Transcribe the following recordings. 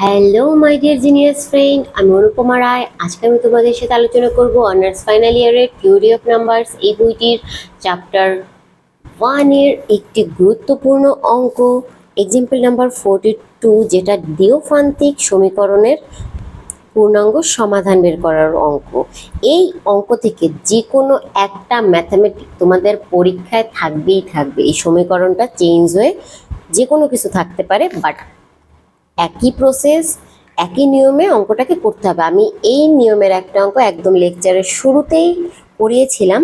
Hello my dear genius friend আমি অনুপমা রায়। আজকে আমি তোমাদের সাথে আলোচনা করব অনার্স ফাইনাল ইয়ারের থিওরি অফ নাম্বারস। এই বইটির চ্যাপ্টার ওয়ানের একটি গুরুত্বপূর্ণ অঙ্ক। এক্সাম্পল নাম্বার ফোরটি টু যেটা দিওফান্তিক সমীকরণের পূর্ণাঙ্গ সমাধান বের করার অঙ্ক। এই অঙ্ক থেকে যে কোনো একটা ম্যাথামেটিক তোমাদের পরীক্ষায় থাকবেই থাকবে। এই সমীকরণটা চেঞ্জ হয়ে যে কোনো কিছু থাকতে পারে বাট একই প্রসেস একই নিয়মে অঙ্কটাকে করতে হবে। আমি এই নিয়মের একটা অঙ্ক একদম লেকচারের শুরুতেই করিয়েছিলাম।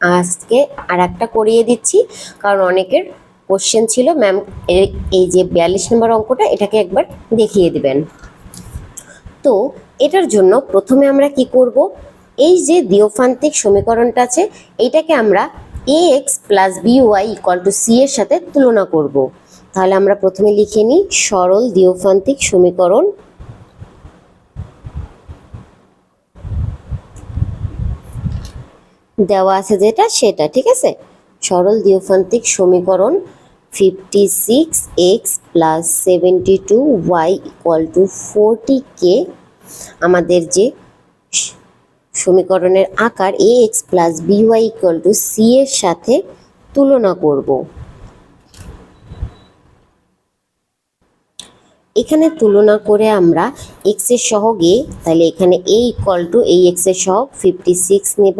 আজকে আর একটা করিয়ে দিচ্ছি, কারণ অনেকের কোশ্চেন ছিল ম্যাম এই যে বিয়াল্লিশ নম্বর অঙ্কটা, এটাকে একবার দেখিয়ে দিবেন। তো, এটার জন্য প্রথমে আমরা কি করব? এই যে দিওফান্তিক সমীকরণটা আছে এইটাকে আমরা A X plus B Y equal to C এর সাথে তুলনা করব। তাহলে আমরা প্রথমে লিখে নিই সরল দিওফান্তিক সমীকরণ। দেওয়া আছে যেটা, সেটা, ঠিক আছে? সরল দিওফান্তিক সমীকরণ fifty six X plus seventy two Y equal to forty কে আমাদের যে সমীকরণের আকার A X plus B Y equal to C এর সাথে তুলনা করব। এখানে তুলনা করে আমরা এক্সের সহগ, তাহলে এখানে এ ইকুয়াল টু এই এক্সের সহগ ফিফটি সিক্স নেব।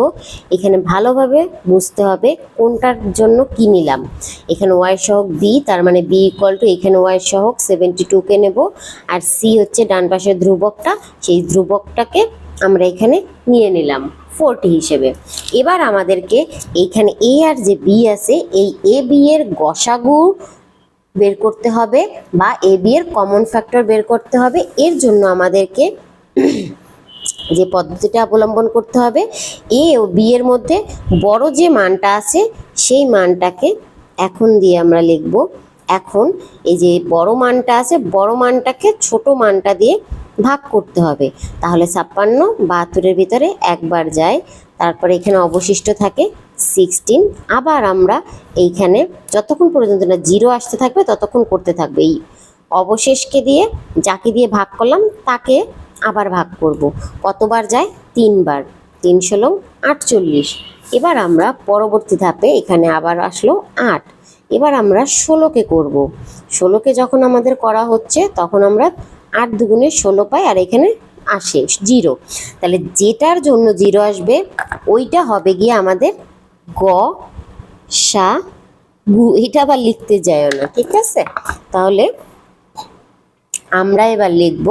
এখানে ভালোভাবে বুঝতে হবে কোনটার জন্য কি নিলাম। এখানে ওয়াই সহগ বি তার মানে বি ইকুয়াল টু এখানে ওয়াই সহগ সেভেন্টি টুকে নেব। আর সি হচ্ছে ডান পাশের ধ্রুবকটা, সেই ধ্রুবকটাকে আমরা এখানে নিয়ে নিলাম ফোরটি হিসেবে। এবার আমাদেরকে এইখানে এ আর যে বি আছে, এই এ বি এর গসাগু বের করতে হবে বা এ বি এর কমন ফ্যাক্টর বের করতে হবে। এর জন্য আমাদেরকে যে পদ্ধতিটা অবলম্বন করতে হবে এ ও বি এর মধ্যে বড় যে মানটা আছে, সেই মানটাকে এখন দিয়ে আমরা লিখব। এখন এই যে বড় মানটা আছে, বড় মানটাকে ছোট মানটা দিয়ে ভাগ করতে হবে। তাহলে ছাপ্পান্ন বাহাত্তরের ভিতরে একবার যায়, তারপরে এখানে অবশিষ্ট থাকে সিক্সটিন আবার আমরা এইখানে যতক্ষণ পর্যন্ত না জিরো আসতে থাকবে, ততক্ষণ করতে থাকবে। এই অবশেষকে দিয়ে যাকে দিয়ে ভাগ করলাম, তাকে আবার ভাগ করব। কতবার যায়? তিনবার। তিন ষোলো আটচল্লিশ। এবার আমরা পরবর্তী ধাপে এখানে আবার আসলো আট। এবার আমরা ষোলোকে করব। ষোলোকে যখন আমাদের করা হচ্ছে, তখন আমরা আট দুগুণে ষোলো পাই, আর এখানে আসে জিরো তাহলে যেটার জন্য জিরো আসবে, ওইটা হবে গিয়ে আমাদের গ, সা, গু, এটা আবার লিখতে যায়ও না ঠিক আছে? তাহলে আমরা এবার লিখব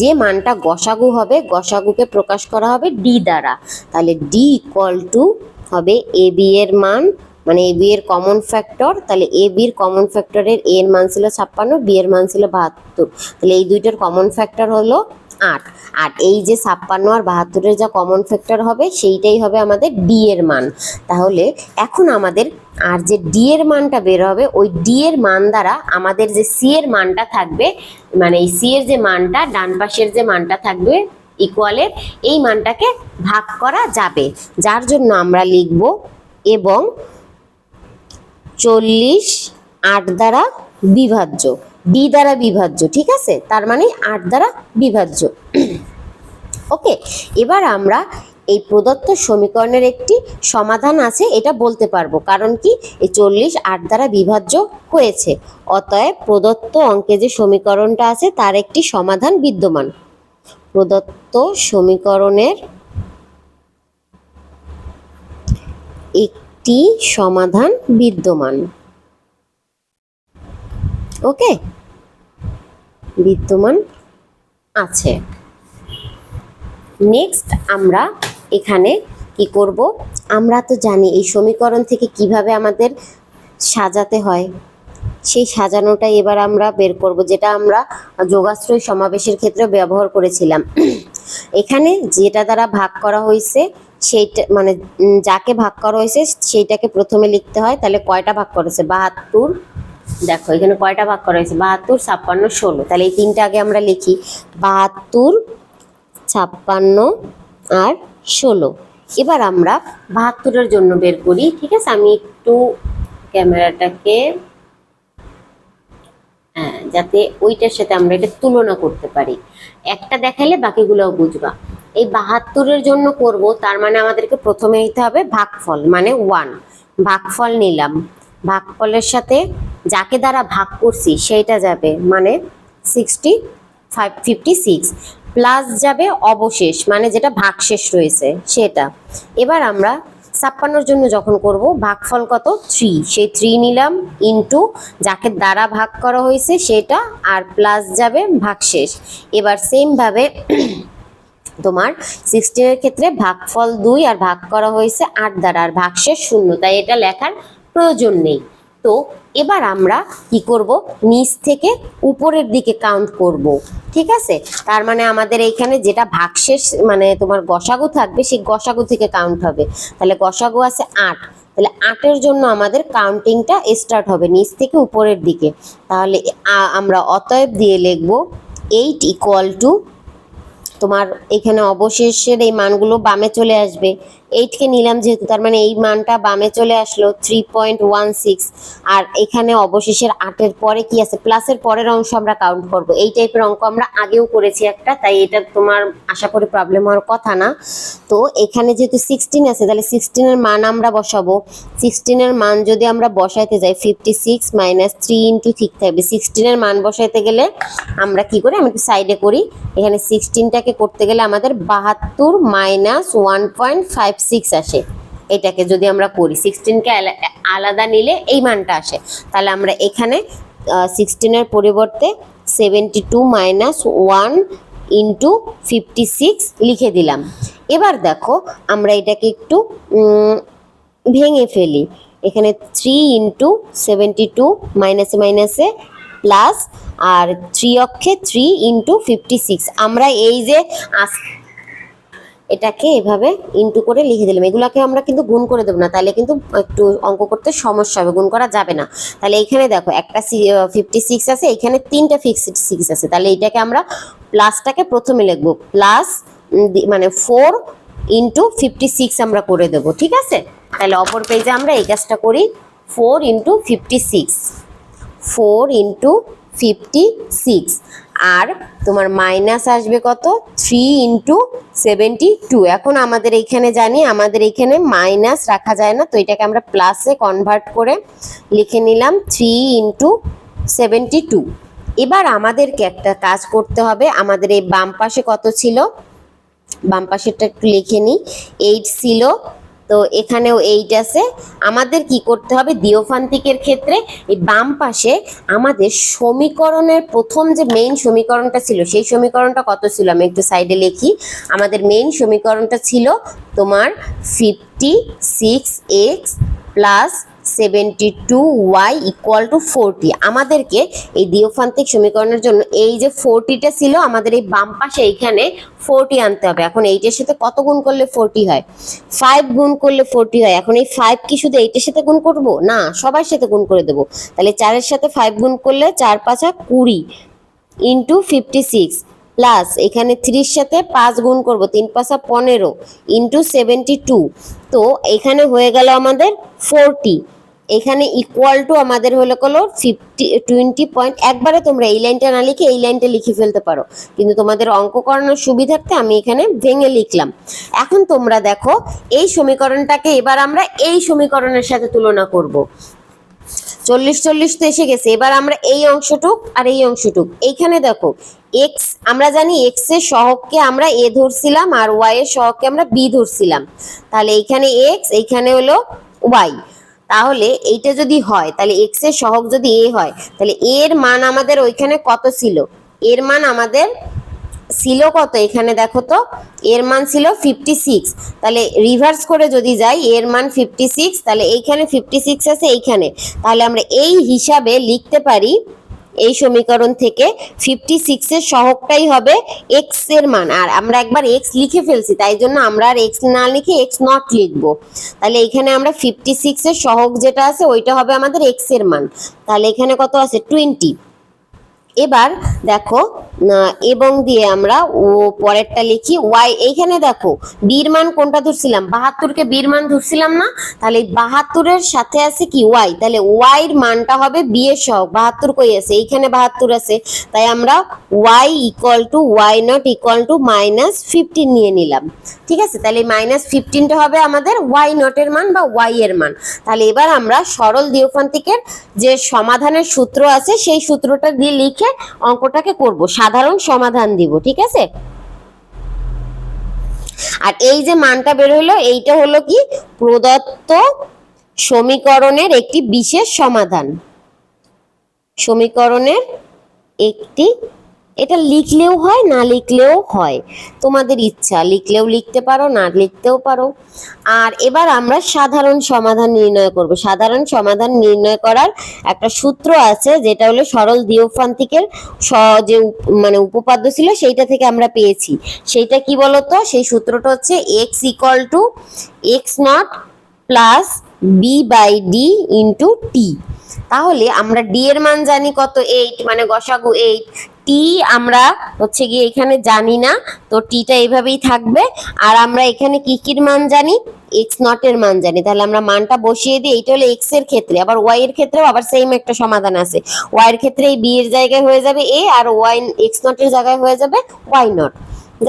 যে মানটা গসাগু হবে, গসাগুকে প্রকাশ করা হবে ডি দ্বারা। তাহলে ডি ইকুয়াল টু হবে এ বি এর মান মানে এ বি এর কমন ফ্যাক্টর তাহলে এ বির কমন ফ্যাক্টরের এর মান ছিল ছাপ্পান্ন বি এর মান ছিল বাহাত্তর। তাহলে এই দুইটার কমন ফ্যাক্টর হলো আট। আর এই যে ছাপ্পান্ন আর বাহাত্তরের যা কমন ফ্যাক্টর হবে, সেইটাই হবে আমাদের ডি এর মান। তাহলে এখন আমাদের আর যে ডি এর মানটা বের হবে, ওই ডি এর মান দ্বারা আমাদের যে সি এর মানটা থাকবে মানে এই সি এর যে মানটা, ডান পাশের যে মানটা থাকবে ইকুয়ালের এই মানটাকে ভাগ করা যাবে। যার জন্য আমরা লিখব এবং চল্লিশ আট দ্বারা বিভাজ্য। ডি দ্বারা বিভাজ্য, ঠিক আছে? তার মানে আট দ্বারা বিভাজ্য। ওকে, এবার আমরা এই প্রদত্ত সমীকরণের একটি সমাধান আছে, এটা বলতে পারব। কারণ কি? এই চল্লিশ আট দ্বারা বিভাজ্য হয়েছে। অতএব প্রদত্ত অঙ্কে যে সমীকরণটা আছে, তার একটি সমাধান বিদ্যমান। প্রদত্ত সমীকরণের একটি সমাধান বিদ্যমান। ওকে? বিদ্যমান আছে। নেক্সট আমরা এখানে কি করব? আমরা তো জানি এই সমীকরণ থেকে কীভাবে আমাদের সাজাতে হয়। সেই সাজানোটাই এবার আমরা বের করব, যেটা আমরা যোগাশ্রয় সমাবেশের ক্ষেত্রে ব্যবহার করেছিলাম। এখানে যেটা দ্বারা ভাগ করা হয়েছে, সেইটা মানে যাকে ভাগ করা হয়েছে, সেইটাকে প্রথমে লিখতে হয়, তাহলে কয়টা ভাগ করেছে? বাহাত্তর দেখো, এখানে কয়টা ভাগ করা হয়েছে? বাহাত্তর, ছাপ্পান্ন, ষোলো। তাহলে এই তিনটা আগে আমরা লিখি। বাহাত্তর, ছাপ্পান্ন আর ষোলো। এবার আমরা বাহাত্তরের জন্য বের করি, ঠিক আছে? আমি একটু ক্যামেরাটাকে হ্যাঁ যাতে ওইটার সাথে আমরা এটা তুলনা করতে পারি। একটা দেখাইলে বাকিগুলোও বুঝবা। এই বাহাত্তরের জন্য করব, তার মানে আমাদেরকে প্রথমে নিতে হবে ভাগফল মানে ওয়ান। ভাগফল নিলাম। ভাগফলের সাথে যাকে দ্বারা ভাগ করছি সেইটা যাবে মানে sixty five fifty six plus যাবে অবশেষ মানে যেটা ভাগশেষ রয়েছে সেটা। এবার আমরা ছাপ্পান্নর জন্য যখন করব, ভাগফল কত? থ্রি সেই থ্রি নিলাম ইন্টু যাকে দ্বারা ভাগ করা হয়েছে সেটা, আর প্লাস যাবে ভাগশেষ। এবার সেমভাবে তোমার সিক্সটিনের ক্ষেত্রে ভাগফল দুই আর ভাগ করা হয়েছে আট দ্বারা, আর ভাগশেষ শূন্য, তাই এটা লেখার প্রয়োজন নেই। তো এবার আমরা কি করব? নিচ থেকে উপরের দিকে কাউন্ট করব, ঠিক আছে? তার মানে আমাদের এইখানে যেটা ভাগশেষ মানে তোমার গসাগু থাকবে, সেই গসাগু থেকে কাউন্ট হবে। তাহলে গসাগু আছে আট। তাহলে আটের জন্য আমাদের কাউন্টিংটা স্টার্ট হবে নিচ থেকে উপরের দিকে। তাহলে আমরা অতএব দিয়ে লিখব এইট ইকুয়াল টু তোমার এখানে অবশেষের এই মানগুলো বামে চলে আসবে। এইটকে নিলাম যেহেতু, তার মানে এই মানটা বামে চলে আসলো থ্রি পয়েন্ট ওয়ান সিক্স আর এখানে অবশেষের আটের পরে কি আছে? প্লাসের পরের অংশ আমরা কাউন্ট করব। এই টাইপের অঙ্ক আমরা আগেও করেছি একটা, তাই এটা তোমার আশা করি প্রবলেম হওয়ার কথা না। তো এখানে যেহেতু সিক্সটিন আছে, তাহলে সিক্সটিনের মান আমরা বসাবো। সিক্সটিনের মান যদি আমরা বসাইতে যাই fifty six minus three into ঠিক থাকবে। সিক্সটিনের মান বসাইতে গেলে আমরা কি করি? আমি একটু সাইডে করি। এখানে সিক্সটিনটাকে করতে গেলে আমাদের বাহাত্তর minus one point five six আসে। এটাকে যদি আমরা করি সিক্সটিনকে আলাদা নিলে এই মানটা আসে। তাহলে আমরা এখানে সিক্সটিনের পরিবর্তে seventy two minus one into fifty six লিখে দিলাম। এবার দেখো, আমরা এটাকে একটু ভেঙে ফেলি। এখানে থ্রি ইন্টু সেভেন্টি টু মাইনাসে মাইনাসে প্লাস আর থ্রি অক্ষে থ্রি ইন্টু ফিফটি সিক্স আমরা এই যে আস- এটাকে এভাবে ইন্টু করে লিখে দিলাম। এগুলাকে আমরা কিন্তু গুণ করে দেবো না, তাহলে কিন্তু একটু অঙ্ক করতে সমস্যা হবে, গুণ করা যাবে না। তাহলে এখানে দেখো, একটা ফিফটি সিক্স আছে, এখানে তিনটা ফিক্সড সিক্স আছে। তাহলে এটাকে আমরা প্লাসটাকে প্রথমে লিখব। প্লাস মানে ফোর ইন্টু ফিফটি সিক্স আমরা করে দেবো, ঠিক আছে? তাহলে অপর পেজে আমরা এই কাজটা করি। Four into fifty six four into fifty six আর তোমার মাইনাস আসবে কত? থ্রি ইন্টু সেভেন্টি টু এখন আমাদের এইখানে জানি, আমাদের এইখানে মাইনাস রাখা যায় না, তো এটাকে আমরা প্লাসে কনভার্ট করে লিখে নিলাম থ্রি ইন্টু সেভেন্টি টু এবার আমাদেরকে একটা কাজ করতে হবে, আমাদের এই বাম পাশে কত ছিল? বাম পাশেরটা একটু লিখে নিই। এইট ছিল তো এখানেও এইট আছে। আমাদের কি করতে হবে? দিওফান্তিকের ক্ষেত্রে এই বাম পাশে আমাদের সমীকরণের প্রথম যে মেইন সমীকরণটা ছিল, সেই সমীকরণটা কত ছিল? আমি একটু সাইডে লিখি। আমাদের মেইন সমীকরণটা ছিল তোমার fifty six X plus seventy two Y equal to forty আমাদেরকে এই দিওফান্তিক সমীকরণের জন্য এই যে ফোরটিটা ছিল, আমাদের এই বাম পাশে এইখানে ফোরটি আনতে হবে। এখন এইটার সাথে কত গুণ করলে ফোরটি হয়? ফাইভ গুণ করলে ফোরটি হয়। এখন এই ফাইভ কি শুধু এইটার সাথে গুণ করব? না, সবার সাথে গুণ করে দেবো। তাহলে চারের সাথে ফাইভ গুণ করলে চার পাঁচা কুড়ি ইন্টু ফিফটি সিক্স প্লাস এখানে থ্রির সাথে পাঁচ গুণ করব, তিন পাঁচা পনেরো ইন্টু সেভেন্টি টু তো এখানে হয়ে গেল আমাদের ফোরটি এখানে ইকুয়াল টু আমাদের হলো কলো ফিফটি টোয়েন্টি পয়েন্ট একবারে তোমরা এই লাইনটা না লিখে এই লাইনটা লিখে ফেলতে পারো। কিন্তু তোমাদের অঙ্ক করানোর সুবিধার্থে আমি এখানে ভেঙে লিখলাম। এখন তোমরা দেখো, এই সমীকরণটাকে এবার আমরা এই সমীকরণের সাথে তুলনা করব। চল্লিশ চল্লিশ তো এসে গেছে, এবার আমরা এই অংশটুক আর এই অংশটুক। এইখানে দেখো এক্স আমরা জানি এক্সের সহগকে আমরা এ ধরছিলাম আর ওয়াই এর সহগকে আমরা বি ধরছিলাম। তাহলে এইখানে এক্স এইখানে হলো ওয়াই তাহলে এইটা যদি হয়, তাহলে এক্সের সহগ যদি এ হয়, তাহলে এর মান আমাদের ওইখানে কত ছিল? এর মান আমাদের ছিল কত? এখানে দেখো তো, এর মান ছিল ফিফটি সিক্স তাহলে রিভার্স করে যদি যাই, এর মান ফিফটি সিক্স তাহলে এইখানে ফিফটি সিক্স আছে এইখানে। তাহলে আমরা এই হিসাবে লিখতে পারি এই সমীকরণ থেকে ফিফটি সিক্সের সহকটাই হবে এক্সের মান। আর আমরা একবার এক্স লিখে ফেলছি, তাই জন্য আমরা আর এক্স না লিখে এক্স নট লিখব। তাহলে এখানে আমরা ফিফটি সিক্সের সহক যেটা আছে, ওইটা হবে আমাদের এক্সের মান। তাহলে এখানে কত আছে? টোয়েন্টি এবার দেখো এবং দিয়ে আমরা ও পরেরটা লিখি, ওয়াই, এইখানে দেখো, বীর মান কোনটা ধরছিলাম? বাহাত্তরকে বীর মান ধরছিলাম না? তাহলে বাহাত্তরের সাথে আছে কি? ওয়াই, তাহলে ওয়াইয়ের মানটা হবে বি এর সহগ, বাহাত্তর কই আছে? এইখানে বাহাত্তর আছে, তাই আমরা Y equal to Y not equal to minus fifteen নিয়ে নিলাম, ঠিক আছে? তাহলে মাইনাস ফিফটিনটা হবে আমাদের ওয়াই নটের মান বা ওয়াই এর মান, তাহলে এবার আমরা সরল দ্বিপান্তিকের যে সমাধানের সূত্র আছে, সেই সূত্রটা দিয়ে লিখে অঙ্কটাকে করব। সাধারণ সমাধান দিব, ঠিক আছে? আর এই যে মানটা বের হলো, এইটা হলো কি? প্রদত্ত সমীকরণের একটি বিশেষ সমাধান। সমীকরণের একটি এটা লিখলেও হয়, না লিখলেও হয়। তোমাদের ইচ্ছা, লিখলেও লিখতে পারো, না লিখতেও পারো। আর এবার আমরা সাধারণ সমাধান নির্ণয় করব। সাধারণ সমাধান নির্ণয় করার একটা সূত্র আছে, যেটা হলো সরল দ্বিপান্তিকের স- যে মানে উপপাদ্য ছিল, সেইটা থেকে আমরা পেয়েছি। সেইটা কি বলতো? সেই সূত্রটা হচ্ছে X equal to X not plus B by D into T তাহলে আমরা ডি এর মান জানি কত? এইট মানে গসাগু এইট টি আমরা হচ্ছে গিয়ে এখানে জানি না, তো টিটা এইভাবেই থাকবে। আর আমরা এখানে কি কির মান জানি? এক্স নট এর মান জানি। তাহলে আমরা মানটা বসিয়ে দিই, এইটা হলো এক্সের ক্ষেত্রে। আবার ওয়াই এর ক্ষেত্রেও আবার সেম একটা সমাধান আছে। ওয়াই এর ক্ষেত্রে এই বি এর জায়গায় হয়ে যাবে এ আর ওয়াই এক্স নট এর জায়গায় হয়ে যাবে ওয়াই নট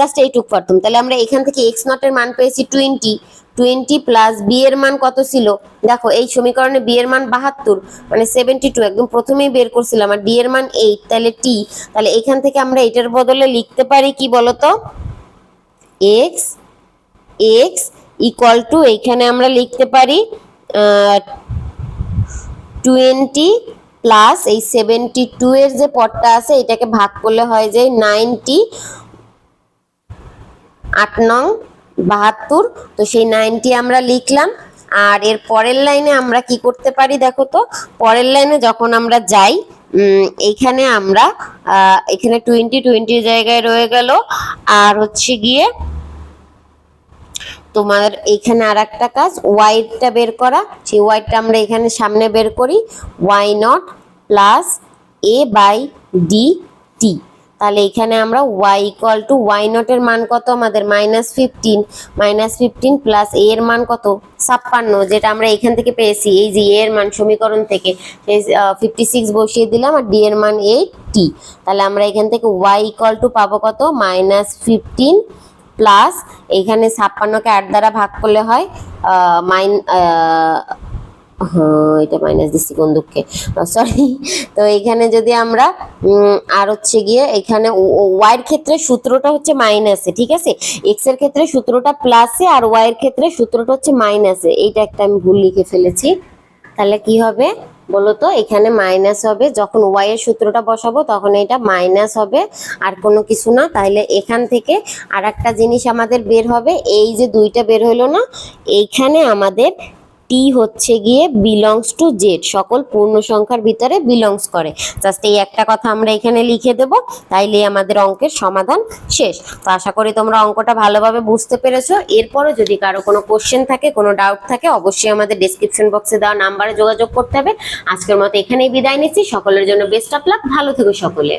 জাস্ট এইটুক পারতাম তাহলে আমরা এখান থেকে এক্স নট এর মান পেয়েছি টোয়েন্টি টোয়েন্টি প্লাস বি এর মান কত ছিল? দেখো, এই সমীকরণে বি এর মান বাহাত্তর মানে সেভেন্টি টু একদম প্রথমেই বের করছিলাম, আর ডি এর মান এইট তাহলে টি তাহলে এখান থেকে আমরা এটার বদলে লিখতে পারি কি বলতো? এক্স এক্স ইকুয়াল টু এইখানে আমরা লিখতে পারি টোয়েন্টি প্লাস এই সেভেন্টি টু এর যে পদটা আছে, এটাকে ভাগ করলে হয় যে নাইনটি আট নং বাহাত্তর তো সেই নাইনটি আমরা লিখলাম। আর এর পরের লাইনে আমরা কি করতে পারি দেখো তো? পরের লাইনে যখন আমরা যাই উম, এইখানে আমরা এখানে টোয়েন্টি টোয়েন্টির জায়গায় রয়ে গেল। আর হচ্ছে গিয়ে তোমার এখানে আর একটা কাজ ওয়াইটা বের করা। সেই ওয়াইটা আমরা এখানে সামনে বের করি। Y nought plus A by D T তাহলে এখানে আমরা ওয়াই ইকুয়াল টু ওয়াই নটের মান কত? আমাদের minus fifteen minus fifteen plus A এর মান কত? ছাপ্পান্ন, যেটা আমরা এখান থেকে পেয়েছি। এই যে এ এর মান সমীকরণ থেকে ফিফটি সিক্স বসিয়ে দিলাম আর ডি এর মান এইট টি তাহলে আমরা এখান থেকে ওয়াই ইকুয়াল টু পাবো কত? মাইনাস ফিফটিন প্লাস এখানে ছাপ্পান্নকে আট দ্বারা ভাগ করলে হয় মাইন এটা মাইনাস দিচ্ছি কোন দুঃখে। সরি তো এখানে যদি আমরা আর হচ্ছে গিয়ে এখানে ওয়াইয়ের ক্ষেত্রে সূত্রটা হচ্ছে মাইনাসে ঠিক আছে? এক্সের ক্ষেত্রে সূত্রটা প্লাসে আর ওয়াইয়ের ক্ষেত্রে সূত্রটা হচ্ছে মাইনাসে এইটা একটা আমি ভুল লিখে ফেলেছি। তাহলে কি হবে? বলো তো এখানে মাইনাস হবে। যখন ওয়াই এর সূত্রটা বসাবো, তখন এটা মাইনাস হবে। আর কোনো কিছু না। তাহলে এখান থেকে আর একটা জিনিস আমাদের বের হবে। এই যে দুইটা বের হলো না, এইখানে আমাদের টি হচ্ছে গিয়ে বিলংস টু জেড সকল পূর্ণ সংখ্যার ভিতরে বিলংস করে। জাস্ট এই একটা কথা আমরা এখানে লিখে দেব তাইলে আমাদের অঙ্কের সমাধান শেষ। তো আশা করি তোমরা অঙ্কটা ভালোভাবে বুঝতে পেরেছ। এরপরও যদি কারও কোনো কোশ্চেন থাকে, কোনো ডাউট থাকে, অবশ্যই আমাদের ডিসক্রিপশন বক্সে দেওয়া নাম্বারে যোগাযোগ করতে হবে। আজকের মতো এখানেই বিদায় নিচ্ছি। সকলের জন্য বেস্ট অফ লাক ভালো থেকো সকলে।